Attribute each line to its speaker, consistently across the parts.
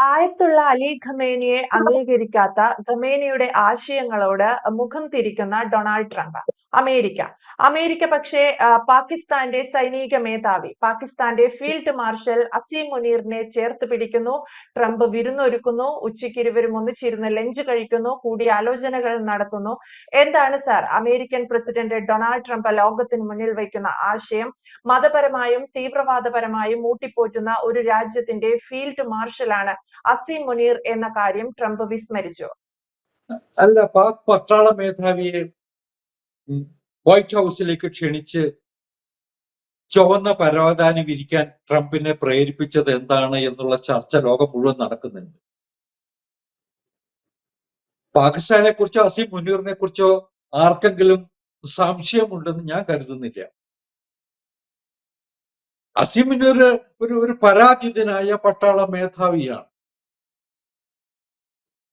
Speaker 1: ആയത്തുള്ള അലി ഖമേനിയെ അംഗീകരിക്കാത്ത ഖമേനിയുടെ ആശയങ്ങളോട് മുഖം തിരിക്കുന്ന ഡൊണാൾഡ് ട്രംപ്. അമേരിക്ക. അമേരിക്ക പക്ഷേ പാകിസ്ഥാന്റെ സൈനിക മേധാവി പാകിസ്ഥാന്റെ ഫീൽഡ് മാർഷൽ അസീം മുനീറിനെ ചേർത്ത് പിടിക്കുന്നു. ട്രംപ് വിരുന്നൊരുക്കുന്നു. ഉച്ചയ്ക്ക് ഇരുവരും ഒന്നിച്ചിരുന്ന് ലഞ്ച് കഴിക്കുന്നു. കൂടിയാലോചനകൾ നടത്തുന്നു. എന്താണ് sir American president Donald Trump ലോകത്തിന് മുന്നിൽ വയ്ക്കുന്ന ആശയം? മതപരമായും തീവ്രവാദപരമായും ഊട്ടിപ്പോറ്റുന്ന ഒരു രാജ്യത്തിന്റെ ഫീൽഡ് മാർഷലാണ് അസീം മുനീർ എന്ന കാര്യം ട്രംപ് വിസ്മരിച്ചു.
Speaker 2: അല്ല പാക് പട്ടാള മേധാവിയെ വൈറ്റ് ഹൗസിലേക്ക് ക്ഷണിച്ച് ചുവന്ന പരവതാനി വിരിക്കാൻ ട്രംപിനെ പ്രേരിപ്പിച്ചത് എന്താണ് എന്നുള്ള ചർച്ച ലോകം മുഴുവൻ നടക്കുന്നുണ്ട്. പാകിസ്ഥാനെ കുറിച്ചോ അസീം മുനീറിനെ കുറിച്ചോ ആർക്കെങ്കിലും സംശയമുണ്ടെന്ന് ഞാൻ കരുതുന്നില്ല. അസീം മുനീർ ഒരു ഒരു പരാജിതനായ പട്ടാള മേധാവിയാണ്.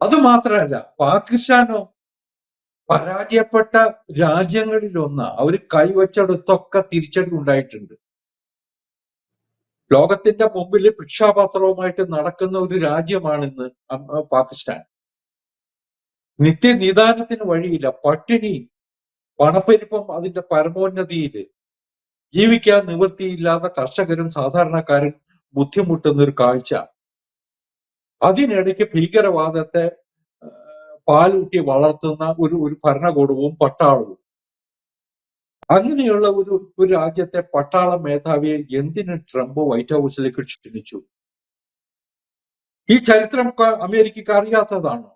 Speaker 2: അത് മാത്രമല്ല പാകിസ്ഥാനോ പരാജയപ്പെട്ട രാജ്യങ്ങളിലൊന്ന് അവർ കൈവച്ചെടുത്തൊക്കെ തിരിച്ചടി ഉണ്ടായിട്ടുണ്ട് ലോകത്തിന്റെ മുമ്പിൽ ഭിക്ഷാപാത്രവുമായിട്ട് നടക്കുന്ന ഒരു രാജ്യമാണിന്ന് പാകിസ്ഥാൻ. നിത്യനിദാനത്തിന് വഴിയില്ല. പട്ടിണി പണപ്പെരുപ്പം അതിന്റെ പരമോന്നതിയിൽ ജീവിക്കാൻ നിവൃത്തിയില്ലാത്ത കർഷകരും സാധാരണക്കാരും ബുദ്ധിമുട്ടുന്ന ഒരു കാഴ്ച. അതിനിടയ്ക്ക് ഭീകരവാദത്തെ പാലൂട്ടി വളർത്തുന്ന ഒരു ഒരു ഭരണകൂടവും പട്ടാളവും. അങ്ങനെയുള്ള ഒരു ഒരു രാജ്യത്തെ പട്ടാള മേധാവിയെ എന്തിന് ട്രംപ് വൈറ്റ് ഹൗസിലേക്ക് ക്ഷണിച്ചു? ഈ ചരിത്രം അമേരിക്കക്ക് അറിയാത്തതാണ്?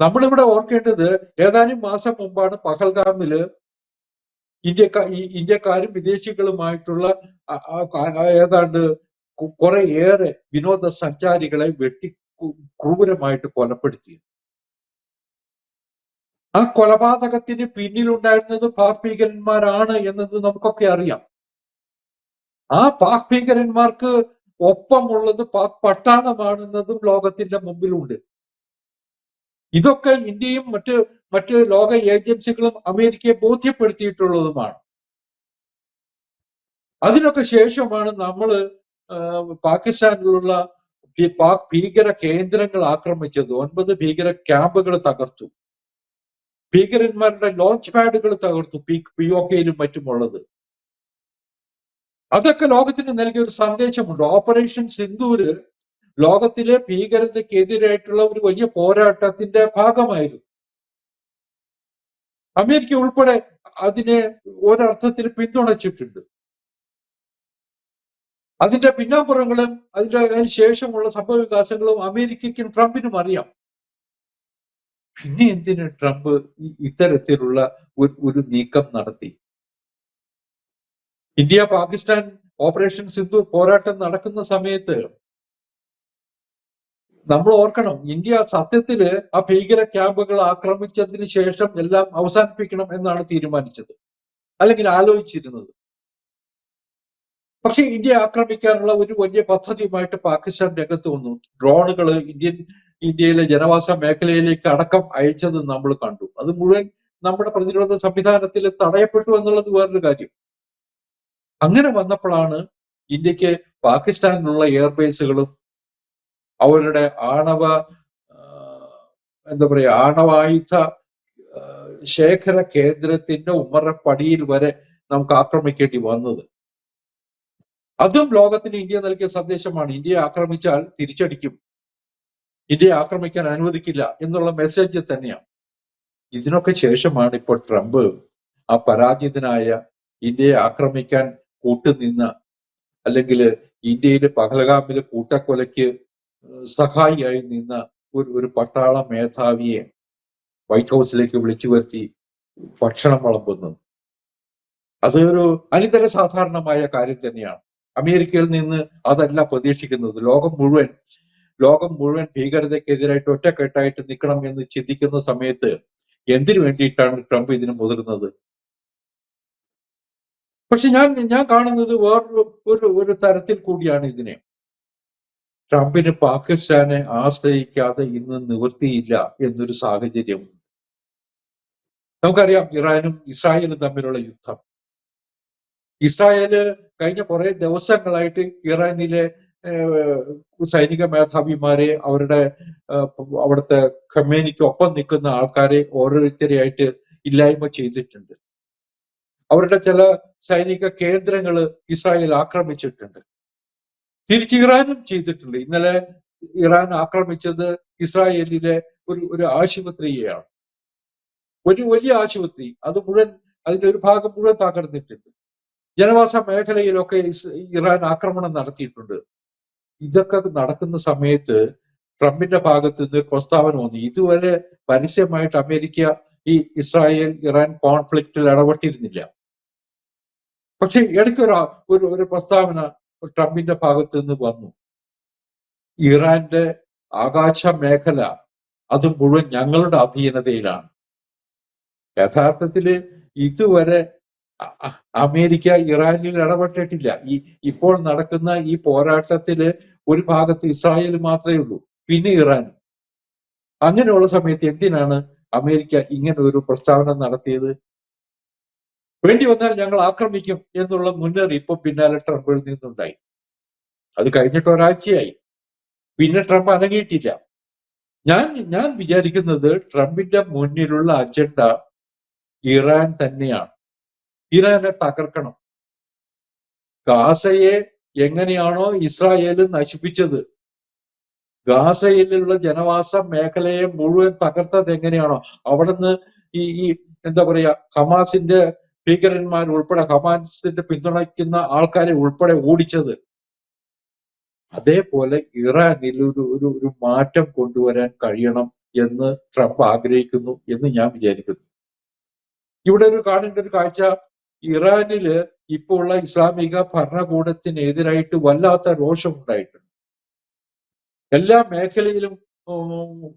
Speaker 2: നമ്മളിവിടെ ഓർക്കേണ്ടത് ഏതാനും മാസം മുമ്പാണ് പഹൽഗാമിൽ ഇന്ത്യക്കാ ഇന്ത്യക്കാരും വിദേശികളുമായിട്ടുള്ള ഏതാണ്ട് കുറെ ഏറെ വിനോദസഞ്ചാരികളെ വെട്ടി ക്രൂരമായിട്ട് കൊലപ്പെടുത്തിയത്. ആ കൊലപാതകത്തിന് പിന്നിലുണ്ടായിരുന്നത് പാക് ഭീകരന്മാരാണ് എന്നത് നമുക്കൊക്കെ അറിയാം. ആ പാക് ഭീകരന്മാർക്ക് ഒപ്പമുള്ളത് പട്ടാളമാണെന്നതും ലോകത്തിന്റെ മുമ്പിലുണ്ട്. ഇതൊക്കെ ഇന്ത്യയും മറ്റ് മറ്റ് ലോക ഏജൻസികളും അമേരിക്കയെ ബോധ്യപ്പെടുത്തിയിട്ടുള്ളതുമാണ്. അതിനൊക്കെ ശേഷമാണ് നമ്മൾ പാകിസ്ഥാനിലുള്ള പാക് ഭീകര കേന്ദ്രങ്ങൾ ആക്രമിച്ചത്. ഒൻപത് ഭീകര ക്യാമ്പുകൾ തകർത്തു. ഭീകരന്മാരുടെ ലോഞ്ച് പാഡുകൾ തകർത്തു. പി പി ഒ കെയിലും മറ്റുമുള്ളത്. അതൊക്കെ ലോകത്തിന് നൽകിയ ഒരു സന്ദേശമുണ്ട്. ഓപ്പറേഷൻ സിന്ധൂര് ലോകത്തിലെ ഭീകരതയ്ക്കെതിരായിട്ടുള്ള ഒരു വലിയ പോരാട്ടത്തിന്റെ ഭാഗമായിരുന്നു. അമേരിക്ക ഉൾപ്പെടെ അതിനെ ഒരർത്ഥത്തിൽ പിന്തുണച്ചിട്ടുണ്ട്. അതിന്റെ പിന്നാമ്പുറങ്ങളും അതിന്റെ അതിന് ശേഷമുള്ള സംഭവ വികാസങ്ങളും അമേരിക്കയ്ക്കും ട്രംപിനും അറിയാം. പിന്നെ എന്തിന് ട്രംപ് ഇത്തരത്തിലുള്ള ഒരു നീക്കം നടത്തി? ഇന്ത്യ പാകിസ്ഥാൻ ഓപ്പറേഷൻ സിന്ധു പോരാട്ടം നടക്കുന്ന സമയത്ത് നമ്മൾ ഓർക്കണം ഇന്ത്യ സത്യത്തിൽ ആ ഭീകര ക്യാമ്പുകൾ ആക്രമിച്ചതിന് ശേഷം എല്ലാം അവസാനിപ്പിക്കണം എന്നാണ് തീരുമാനിച്ചത്. അല്ലെങ്കിൽ ആലോചിച്ചിരുന്നത്. പക്ഷെ ഇന്ത്യ ആക്രമിക്കാനുള്ള ഒരു വലിയ പദ്ധതിയുമായിട്ട് പാകിസ്ഥാൻ രംഗത്ത് വന്നു. ഡ്രോണുകൾ ഇന്ത്യൻ ഇന്ത്യയിലെ ജനവാസ മേഖലയിലേക്ക് അടക്കം അയച്ചത് നമ്മൾ കണ്ടു. അത് മുഴുവൻ നമ്മുടെ പ്രതിരോധ സംവിധാനത്തിൽ തടയപ്പെട്ടു എന്നുള്ളത് വേറൊരു കാര്യം. അങ്ങനെ വന്നപ്പോഴാണ് ഇന്ത്യയ്ക്ക് പാകിസ്ഥാനിലുള്ള എയർബേസുകളും അവരുടെ ആണവ എന്താ പറയാ ആണവായുധ ശേഖര കേന്ദ്രത്തിന്റെ ഉമ്മറപ്പടിയിൽ വരെ നമുക്ക് ആക്രമിക്കേണ്ടി വന്നത്. അതും ലോകത്തിന് ഇന്ത്യ നൽകിയ സന്ദേശമാണ്. ഇന്ത്യയെ ആക്രമിച്ചാൽ തിരിച്ചടിക്കും. ഇന്ത്യയെ ആക്രമിക്കാൻ അനുവദിക്കില്ല എന്നുള്ള മെസ്സേജ് തന്നെയാണ്. ഇതിനൊക്കെ ശേഷമാണ് ഇപ്പോൾ ട്രംപ് ആ പരാജിതനായ ഇന്ത്യയെ ആക്രമിക്കാൻ കൂട്ടുനിന്ന അല്ലെങ്കിൽ ഇന്ത്യയിലെ പഹൽഗാമിലെ കൂട്ടക്കൊലയ്ക്ക് സഹായിയായി നിന്ന ഒരു ഒരു പട്ടാള മേധാവിയെ വൈറ്റ് ഹൗസിലേക്ക് വിളിച്ചു വരുത്തി ഭക്ഷണം വിളമ്പുന്നത് അതൊരു അനിതര സാധാരണമായ കാര്യം തന്നെയാണ്. അമേരിക്കയിൽ നിന്ന് അതല്ല പ്രതീക്ഷിക്കുന്നത്. ലോകം മുഴുവൻ ലോകം മുഴുവൻ ഭീകരതയ്ക്കെതിരായിട്ട് ഒറ്റക്കെട്ടായിട്ട് നിൽക്കണം എന്ന് ചിന്തിക്കുന്ന സമയത്ത് എന്തിനു വേണ്ടിയിട്ടാണ് ട്രംപ് ഇതിന് മുതിർന്നത്? പക്ഷെ ഞാൻ ഞാൻ കാണുന്നത് വേറൊരു ഒരു ഒരു തരത്തിൽ കൂടിയാണ് ഇതിനെ. ട്രംപിന് പാകിസ്ഥാനെ ആശ്രയിക്കാതെ ഇന്ന് നിവൃത്തിയില്ല എന്നൊരു സാഹചര്യം നമുക്കറിയാം ഇറാനും ഇസ്രായേലും തമ്മിലുള്ള യുദ്ധം. ഇസ്രായേൽ കഴിഞ്ഞ കുറെ ദിവസങ്ങളായിട്ട് ഇറാനിലെ സൈനിക മേധാവിമാരെ അവരുടെ അവിടുത്തെ ഖമേനിക്ക് ഒപ്പം നിൽക്കുന്ന ആൾക്കാരെ ഓരോരുത്തരെയായിട്ട് ഇല്ലായ്മ ചെയ്തിട്ടുണ്ട്. അവരുടെ ചില സൈനിക കേന്ദ്രങ്ങൾ ഇസ്രായേൽ ആക്രമിച്ചിട്ടുണ്ട്. തിരിച്ച് ഇറാനും ചെയ്തിട്ടുണ്ട്. ഇന്നലെ ഇറാൻ ആക്രമിച്ചത് ഇസ്രായേലിലെ ഒരു ഒരു ആശുപത്രിയെയാണ്. ഒരു വലിയ ആശുപത്രി. അത് മുഴുവൻ അതിന്റെ ഒരു ഭാഗം മുഴുവൻ തകർന്നിട്ടുണ്ട്. ജനവാസ മേഖലയിലൊക്കെ ഇറാൻ ആക്രമണം നടത്തിയിട്ടുണ്ട്. ഇതൊക്കെ നടക്കുന്ന സമയത്ത് ട്രംപിന്റെ ഭാഗത്ത് നിന്ന് പ്രസ്താവന വന്നു. ഇതുവരെ പരസ്യമായിട്ട് അമേരിക്ക ഈ ഇസ്രായേൽ ഇറാൻ കോൺഫ്ലിക്റ്റിൽ ഇടപെട്ടിരുന്നില്ല. പക്ഷെ ഇടയ്ക്ക് ഒരു ഒരു പ്രസ്താവന ട്രംപിന്റെ ഭാഗത്ത് നിന്ന് വന്നു. ഇറാന്റെ ആകാശ മേഖല അത് മുഴുവൻ ഞങ്ങളുടെ അധീനതയിലാണ്. യഥാർത്ഥത്തിൽ ഇതുവരെ അമേരിക്ക ഇറാനിൽ ഇടപെട്ടിട്ടില്ല. ഈ ഇപ്പോൾ നടക്കുന്ന ഈ പോരാട്ടത്തിൽ ഒരു ഭാഗത്ത് ഇസ്രായേൽ മാത്രമേ ഉള്ളൂ പിന്നെ ഇറാൻ അങ്ങനെയുള്ള സമയത്ത് എന്തിനാണ് അമേരിക്ക ഇങ്ങനെ ഒരു പ്രസ്താവന നടത്തിയത്? വേണ്ടി വന്നാൽ ഞങ്ങൾ ആക്രമിക്കും എന്നുള്ള മുന്നറിയിപ്പ് പിന്നാലെ ട്രംപിൽ നിന്നുണ്ടായി. അത് കഴിഞ്ഞിട്ട് ഒരാഴ്ചയായി. പിന്നെ ട്രംപ് അനങ്ങിയിട്ടില്ല. ഞാൻ ഞാൻ വിചാരിക്കുന്നത് ട്രംപിന്റെ മുന്നിലുള്ള അജണ്ട ഇറാൻ തന്നെയാണ്. ഇറാനെ തകർക്കണം. ഗാസയെ എങ്ങനെയാണോ ഇസ്രായേൽ നശിപ്പിച്ചത്? ഗാസയിലുള്ള ജനവാസ മേഖലയെ മുഴുവൻ തകർത്തത് എങ്ങനെയാണോ? അവിടുന്ന് ഈ ഈ എന്താ പറയുക ഹമാസിന്റെ ഭീകരന്മാർ ഉൾപ്പെടെ ഹമാസിന്റെ പിന്തുണയ്ക്കുന്ന ആൾക്കാരെ ഉൾപ്പെടെ ഓടിച്ചത്. അതേപോലെ ഇറാനിൽ ഒരു ഒരു ഒരു മാറ്റം കൊണ്ടുവരാൻ കഴിയണം എന്ന് ട്രംപ് ആഗ്രഹിക്കുന്നു എന്ന് ഞാൻ വിചാരിക്കുന്നു. ഇവിടെ ഒരു കാണേണ്ട ഒരു കാഴ്ച ഇറാനിൽ ഇപ്പോൾ ഉള്ള ഇസ്ലാമിക ഭരണകൂടത്തിനെതിരായിട്ട് വല്ലാത്ത രോഷമുണ്ടായിട്ടുണ്ട്. എല്ലാ മേഖലയിലും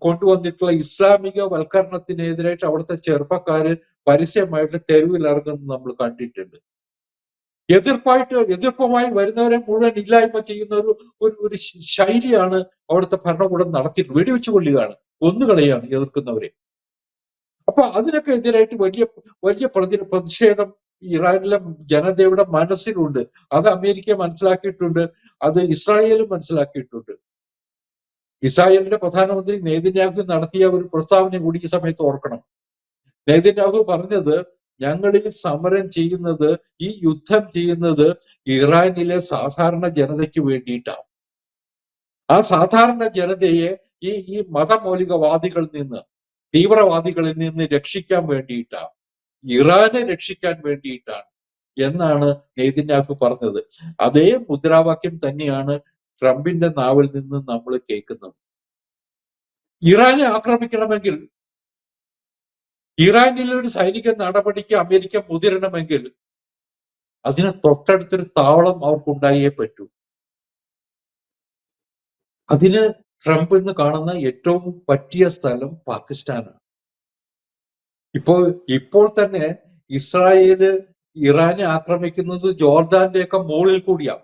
Speaker 2: കൊണ്ടുവന്നിട്ടുള്ള ഇസ്ലാമിക വൽക്കരണത്തിനെതിരായിട്ട് അവിടുത്തെ ചെറുപ്പക്കാര് പരസ്യമായിട്ട് തെരുവിൽ ഇറങ്ങുന്നത് നമ്മൾ കണ്ടിട്ടുണ്ട്. എതിർപ്പായിട്ട് എതിർപ്പമായി വരുന്നവരെ മുഴുവൻ ഇല്ലായ്മ ചെയ്യുന്ന ഒരു ഒരു ശൈലിയാണ് അവിടുത്തെ ഭരണകൂടം നടത്തിയിട്ട് വെടിവെച്ചു കൊള്ളുകയാണ് കൊന്നുകളയാണ് എതിർക്കുന്നവരെ. അപ്പൊ അതിനൊക്കെ എതിരായിട്ട് വലിയ വലിയ പ്രതി പ്രതിഷേധം ഇറാനിലെ ജനതയുടെ മനസ്സിലുണ്ട് അത് അമേരിക്ക മനസ്സിലാക്കിയിട്ടുണ്ട്. അത് ഇസ്രായേലും മനസ്സിലാക്കിയിട്ടുണ്ട്. ഇസ്രായേലിന്റെ പ്രധാനമന്ത്രി നേതന്യാഹു നടത്തിയ ഒരു പ്രസ്താവന കൂടി ഈ സമയത്ത് ഓർക്കണം. നേതന്യാഹു പറഞ്ഞത് ഞങ്ങൾ ഈ സമരം ചെയ്യുന്നത് ഈ യുദ്ധം ചെയ്യുന്നത് ഇറാനിലെ സാധാരണ ജനതയ്ക്ക് വേണ്ടിയിട്ടാണ്. ആ സാധാരണ ജനതയെ ഈ ഈ മതമൗലികവാദികളിൽ നിന്ന് തീവ്രവാദികളിൽ നിന്ന് രക്ഷിക്കാൻ വേണ്ടിയിട്ടാണ്. ഇറാനെ രക്ഷിക്കാൻ വേണ്ടിയിട്ടാണ് എന്നാണ് നെയ്തിന്യാഹു പറഞ്ഞത്. അതേ മുദ്രാവാക്യം തന്നെയാണ് ട്രംപിന്റെ നാവിൽ നിന്ന് നമ്മൾ കേൾക്കുന്നത്. ഇറാനെ ആക്രമിക്കണമെങ്കിൽ ഇറാനിൽ ഒരു സൈനിക നടപടിക്ക് അമേരിക്ക മുതിരണമെങ്കിൽ അതിന് തൊട്ടടുത്തൊരു താവളം അവർക്കുണ്ടായേ പറ്റൂ. അതിന് ട്രംപ് എന്ന് കാണുന്ന ഏറ്റവും പറ്റിയ സ്ഥലം പാകിസ്ഥാനാണ്. ഇപ്പോൾ ഇപ്പോൾ തന്നെ ഇസ്രായേൽ ഇറാനെ ആക്രമിക്കുന്നത് ജോർദാന്റെ ഒക്കെ മുകളിൽ കൂടിയാണ്.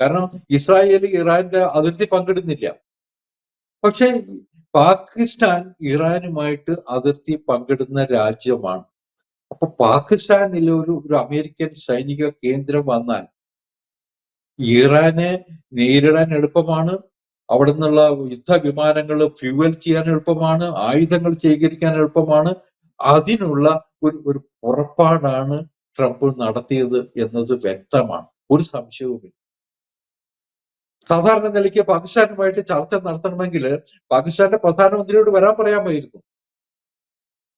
Speaker 2: കാരണം ഇസ്രായേൽ ഇറാന്റെ അതിർത്തി പങ്കിടുന്നില്ല. പക്ഷെ പാകിസ്ഥാൻ ഇറാനുമായിട്ട് അതിർത്തി പങ്കിടുന്ന രാജ്യമാണ്. അപ്പൊ പാകിസ്ഥാനിൽ ഒരു ഒരു അമേരിക്കൻ സൈനിക കേന്ദ്രം വന്നാൽ ഇറാനെ നേരിടാൻ എളുപ്പമാണ്. അവിടെ നിന്നുള്ള യുദ്ധ വിമാനങ്ങൾ ഫ്യൂവൽ ചെയ്യാൻ എളുപ്പമാണ്. ആയുധങ്ങൾ ശേഖരിക്കാൻ എളുപ്പമാണ്. അതിനുള്ള ഒരു ഒരു പുറപ്പാടാണ് ട്രംപ് നടത്തിയത് എന്നത് വ്യക്തമാണ്. ഒരു സംശയവുമില്ല. സാധാരണ നിലയ്ക്ക് പാകിസ്ഥാനുമായിട്ട് ചർച്ച നടത്തണമെങ്കിൽ പാകിസ്ഥാന്റെ പ്രധാനമന്ത്രിയോട് വരാൻ പറയാമായിരുന്നു.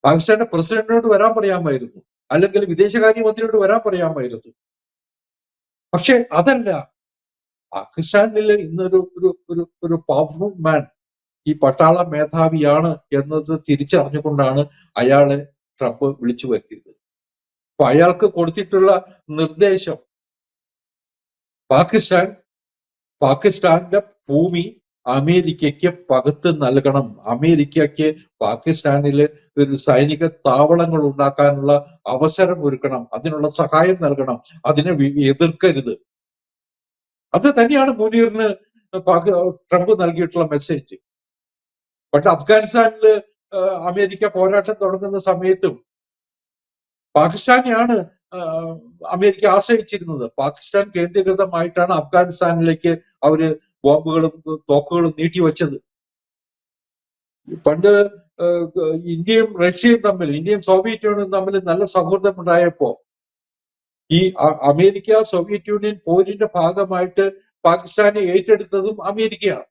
Speaker 2: പാകിസ്ഥാന്റെ പ്രസിഡന്റിനോട് വരാൻ പറയാമായിരുന്നു. അല്ലെങ്കിൽ വിദേശകാര്യമന്ത്രിയോട് വരാൻ പറയാമായിരുന്നു. പക്ഷെ അതല്ല. പാകിസ്ഥാനിൽ ഇന്നൊരു ഒരു ഒരു ഒരു പവർഫുൾ മാൻ ഈ പട്ടാള മേധാവിയാണ് എന്നത് തിരിച്ചറിഞ്ഞുകൊണ്ടാണ് അയാളെ ട്രംപ് വിളിച്ചു വരുത്തിയത്. അപ്പൊ അയാൾക്ക് കൊടുത്തിട്ടുള്ള നിർദ്ദേശം പാകിസ്ഥാൻ പാകിസ്ഥാന്റെ ഭൂമി അമേരിക്കയ്ക്ക് പകുത്ത് നൽകണം. അമേരിക്കയ്ക്ക് പാകിസ്ഥാനിൽ ഒരു സൈനിക താവളങ്ങൾ ഉണ്ടാക്കാനുള്ള അവസരം ഒരുക്കണം. അതിനുള്ള സഹായം നൽകണം. അതിനെ എതിർക്കരുത്. അത് തന്നെയാണ് മുനീറിന് ട്രംപ് നൽകിയിട്ടുള്ള മെസ്സേജ്. പക്ഷെ അഫ്ഗാനിസ്ഥാനിൽ അമേരിക്ക പോരാട്ടം തുടങ്ങുന്ന സമയത്തും പാകിസ്ഥാനെയാണ് അമേരിക്ക ആശ്രയിച്ചിരുന്നത്. പാകിസ്ഥാൻ കേന്ദ്രീകൃതമായിട്ടാണ് അഫ്ഗാനിസ്ഥാനിലേക്ക് അവർ ബോംബുകളും തോക്കുകളും നീട്ടിവെച്ചത് പണ്ട് ഇന്ത്യയും റഷ്യയും തമ്മിൽ ഇന്ത്യയും സോവിയറ്റ് യൂണിയനും തമ്മിൽ നല്ല സൗഹൃദം ഉണ്ടായപ്പോ ഈ അമേരിക്ക സോവിയറ്റ് യൂണിയൻ പോരിന്റെ ഭാഗമായിട്ട് പാകിസ്ഥാനെ ഏറ്റെടുത്തതും അമേരിക്കയാണ്.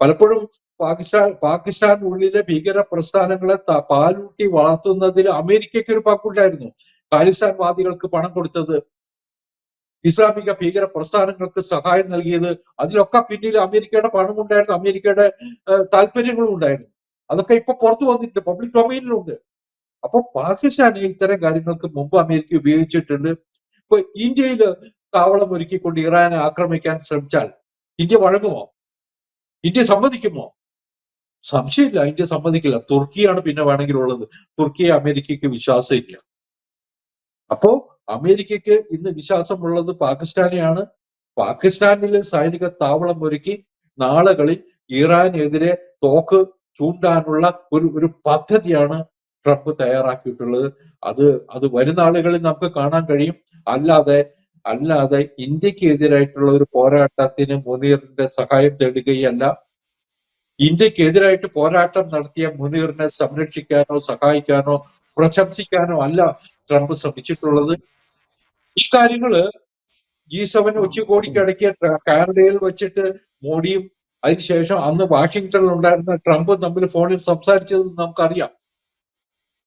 Speaker 2: പലപ്പോഴും പാകിസ്ഥാൻ പാകിസ്ഥാനുള്ളിലെ ഭീകര പ്രസ്ഥാനങ്ങളെ പാലൂട്ടി വളർത്തുന്നതിൽ അമേരിക്കയ്ക്ക് ഒരു പങ്കുണ്ടായിരുന്നു. ഖാലിസ്ഥാൻവാദികൾക്ക് പണം കൊടുത്തത്. ഇസ്ലാമിക ഭീകര പ്രസ്ഥാനങ്ങൾക്ക് സഹായം നൽകിയത്. അതിലൊക്കെ പിന്നിൽ അമേരിക്കയുടെ പണമുണ്ടായിരുന്നു. അമേരിക്കയുടെ താല്പര്യങ്ങളും ഉണ്ടായിരുന്നു. അതൊക്കെ ഇപ്പൊ പുറത്തു വന്നിട്ടുണ്ട്. പബ്ലിക് ഡൊമൈനിലുണ്ട്. അപ്പൊ പാകിസ്ഥാനെ ഇത്തരം കാര്യങ്ങൾക്ക് മുമ്പ് അമേരിക്ക ഉപയോഗിച്ചിട്ടുണ്ട്. ഇപ്പൊ ഇന്ത്യയിൽ താവളം ഒരുക്കിക്കൊണ്ട് ഇറാനെ ആക്രമിക്കാൻ ശ്രമിച്ചാൽ ഇന്ത്യ വഴങ്ങുമോ? ഇന്ത്യ സമ്മതിക്കുമോ? സംശയമില്ല ഇന്ത്യ സമ്മതിക്കില്ല. തുർക്കിയാണ് പിന്നെ വേണമെങ്കിൽ ഉള്ളത് തുർക്കിയെ അമേരിക്കയ്ക്ക് വിശ്വാസമില്ല. അപ്പോ അമേരിക്കയ്ക്ക് ഇന്ന് വിശ്വാസമുള്ളത് പാകിസ്ഥാനെയാണ്. പാകിസ്ഥാനിൽ സൈനിക താവളം ഒരുക്കി നാളുകളിൽ ഇറാനെതിരെ തോക്ക് ചൂണ്ടാനുള്ള ഒരു ഒരു പദ്ധതിയാണ് ട്രംപ് തയ്യാറാക്കിയിട്ടുള്ളത്. അത് അത് വരുന്ന ആളുകളിൽ നമുക്ക് കാണാൻ കഴിയും. അല്ലാതെ അല്ലാതെ ഇന്ത്യയ്ക്ക് എതിരായിട്ടുള്ള ഒരു പോരാട്ടത്തിന് മുനീറിന്റെ സഹായം തേടുകയല്ല. ഇന്ത്യയ്ക്ക് എതിരായിട്ട് പോരാട്ടം നടത്തിയ മുനീറിനെ സംരക്ഷിക്കാനോ സഹായിക്കാനോ പ്രശംസിക്കാനോ അല്ല ട്രംപ് ശ്രമിച്ചിട്ടുള്ളത്. ഈ കാര്യങ്ങൾ ജി സെവൻ ഉച്ചകോടിക്കിടയ്ക്ക് കാനഡയിൽ വെച്ചിട്ട് മോഡിയും അതിനുശേഷം അന്ന് വാഷിങ്ടണിൽ ഉണ്ടായിരുന്ന ട്രംപ് തമ്മിൽ ഫോണിൽ സംസാരിച്ചത് നമുക്കറിയാം.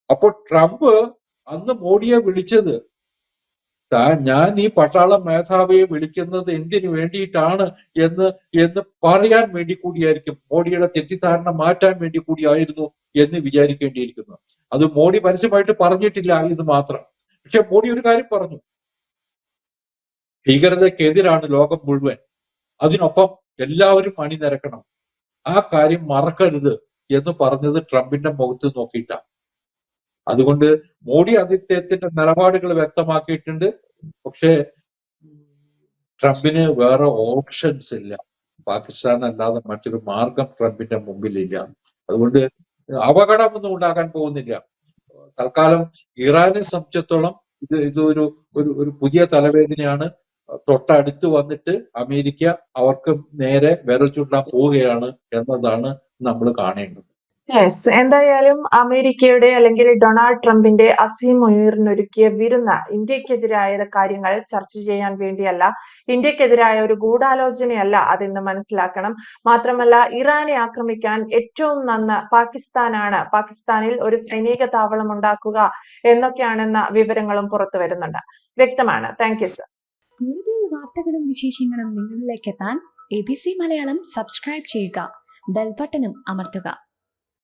Speaker 2: അപ്പോൾ ട്രംപ് അന്ന് മോഡിയെ വിളിച്ചത് ഞാൻ ഈ പട്ടാള മേധാവിയെ വിളിക്കുന്നത് എന്തിനു വേണ്ടിയിട്ടാണ് എന്ന് എന്ന് പറയാൻ വേണ്ടി കൂടിയായിരിക്കും. മോഡിയുടെ തെറ്റിദ്ധാരണ മാറ്റാൻ വേണ്ടി കൂടിയായിരുന്നു എന്ന് വിചാരിക്കേണ്ടിയിരിക്കുന്നു. അത് മോഡി പരസ്യമായിട്ട് പറഞ്ഞിട്ടില്ല എന്ന് മാത്രം. പക്ഷെ മോഡി ഒരു കാര്യം പറഞ്ഞു. ഭീകരതയ്ക്കെതിരാണ് ലോകം മുഴുവൻ. അതിനൊപ്പം എല്ലാവരും അണിനിരക്കണം. ആ കാര്യം മറക്കരുത് എന്ന് പറഞ്ഞത് ട്രംപിന്റെ മുഖത്ത് നോക്കിയിട്ടാണ്. അതുകൊണ്ട് മോഡി ആദിത്യത്തിന്റെ നിലപാടുകൾ വ്യക്തമാക്കിയിട്ടുണ്ട്. പക്ഷേ ട്രംപിന് വേറെ ഓപ്ഷൻസ് ഇല്ല. പാകിസ്ഥാൻ അല്ലാതെ മറ്റൊരു മാർഗം ട്രംപിന്റെ മുമ്പിലില്ല. അതുകൊണ്ട് അപകടമൊന്നും ഉണ്ടാകാൻ പോകുന്നില്ല. തൽക്കാലം ഇറാനെ സംബന്ധിച്ചിടത്തോളം ഇത് ഇതൊരു ഒരു ഒരു പുതിയ തലവേദനയാണ്. തൊട്ടടുത്ത് വന്നിട്ട് അമേരിക്ക അവർക്ക് നേരെ വിരൽ ചൂണ്ടാൻ പോവുകയാണ് എന്നതാണ് നമ്മൾ കാണേണ്ടത്.
Speaker 1: യെസ് എന്തായാലും അമേരിക്കയുടെ അല്ലെങ്കിൽ ഡൊണാൾഡ് ട്രംപിന്റെ അസീം മുനീറിനൊരുക്കിയ വിരുന്ന് ഇന്ത്യക്കെതിരായ കാര്യങ്ങൾ ചർച്ച ചെയ്യാൻ വേണ്ടിയല്ല. ഇന്ത്യക്കെതിരായ ഒരു ഗൂഢാലോചനയല്ല അതെന്ന് മനസ്സിലാക്കണം. മാത്രമല്ല ഇറാനെ ആക്രമിക്കാൻ ഏറ്റവും നന്ന് പാകിസ്ഥാനാണ്. പാകിസ്ഥാനിൽ ഒരു സൈനിക താവളം ഉണ്ടാക്കുക എന്നൊക്കെയാണെന്ന വിവരങ്ങളും പുറത്തു വരുന്നുണ്ട്. വ്യക്തമാണ്. താങ്ക് യു സർ
Speaker 3: കൂടുതൽ വാർത്തകളും വിശേഷങ്ങളും നിങ്ങളിലേക്ക് എത്താൻ A B C Malayalam subscribe ചെയ്യുക. ബെൽബട്ടനും അമർത്തുക.